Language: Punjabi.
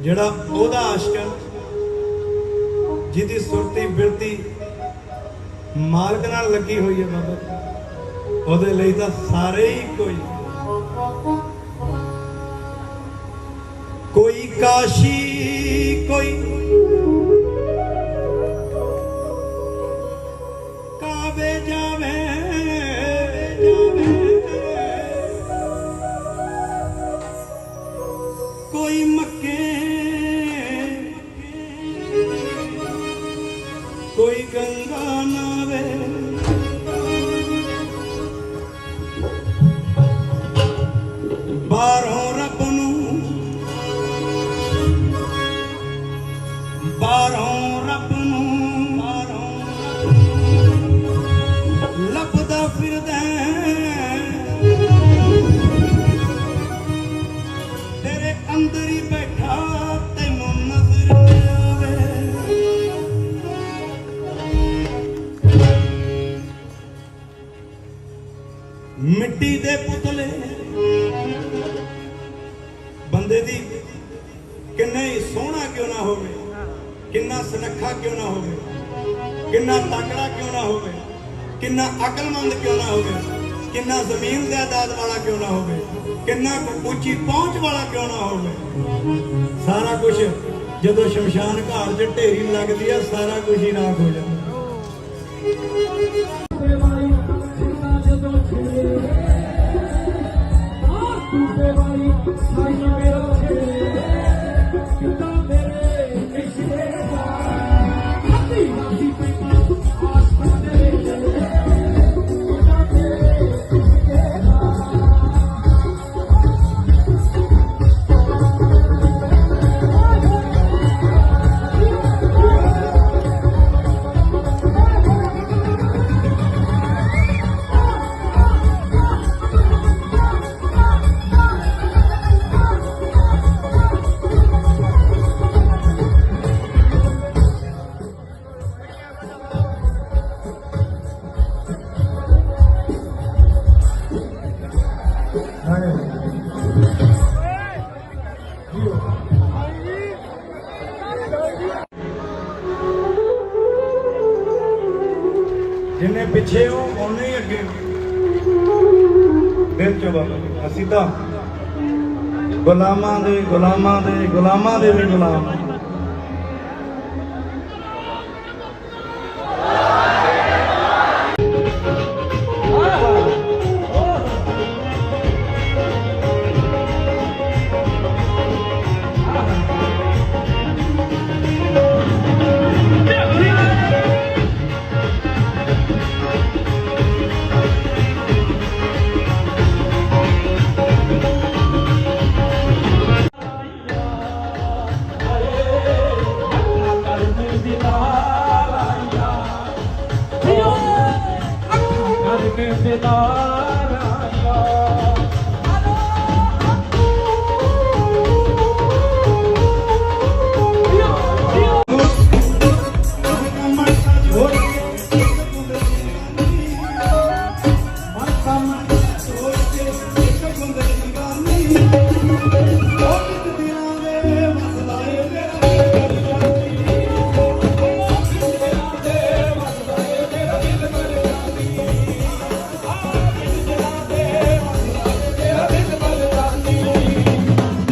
ਜਿਹੜਾ ਉਹਦਾ ਆਸ਼ਕ ਜਿਹਦੀ ਸੁਰਤੀ ਬਿਰਤੀ ਮਾਲਕ ਨਾਲ ਲੱਗੀ ਹੋਈ ਹੈ ਬਾਬਾ। ਉਹਦੇ ਲਈ ਤਾਂ ਸਾਰੇ ਹੀ ਕੋਈ। ਕੋਈ ਕਾਸ਼ੀ, ਕੋਈ ਕਾਵੇ ਜਾਵੇ। ਕੋਈ ਮੱਕੇ ਕੋਈ ਗੰਗਾ ਬਾਹਰੋਂ ਰੱਬ ਨੂੰ ਬਾਹਰੋਂ ਰੱਬ ਨੂੰ ਬਾਹਰੋਂ ਲੱਭਦਾ ਫਿਰਦਾ ਤੇਰੇ ਅੰਦਰ ਹੀ ਮਿੱਟੀ ਦੇ ਪੁਤਲੇ। ਬੰਦੇ ਦੀ ਕਿੰਨਾ ਹੀ ਸੋਹਣਾ ਕਿਉਂ ਨਾ ਹੋਵੇ, ਕਿੰਨਾ ਸੁਨੱਖਾ ਕਿਉਂ ਨਾ ਹੋਵੇ, ਕਿੰਨਾ ਤਕੜਾ ਕਿਉਂ ਨਾ ਹੋਵੇ, ਕਿੰਨਾ ਅਕਲਮੰਦ ਕਿਉਂ ਨਾ ਹੋਵੇ, ਕਿੰਨਾ ਜ਼ਮੀਨ ਜਾਇਦਾਦ ਵਾਲਾ ਕਿਉਂ ਨਾ ਹੋਵੇ, ਕਿੰਨਾ ਕੁ ਉੱਚੀ ਪਹੁੰਚ ਵਾਲਾ ਕਿਉਂ ਨਾ ਹੋਵੇ। ਸਾਰਾ ਕੁਝ ਜਦੋਂ ਸ਼ਮਸ਼ਾਨ ਘਾਟ 'ਚ ਢੇਰੀ ਲੱਗਦੀ ਆ, ਸਾਰਾ ਕੁਝ ਹੀ ਰਾਖ ਹੋ ਜਾਂਦਾ। Thank you. ਜਿੰਨੇ ਪਿੱਛੇ ਹੋ ਉਹਨੇ ਹੀ ਅੱਗੇ। ਦਿਲ ਚੋਂ ਬਾਬਾ ਅਸੀਂ ਤਾਂ ਗੁਲਾਮਾਂ ਦੇ ਗੁਲਾਮਾਂ ਦੇ ਗੁਲਾਮਾਂ ਦੇ ਵੀ ਗੁਲਾਮ ਬਿਨਾ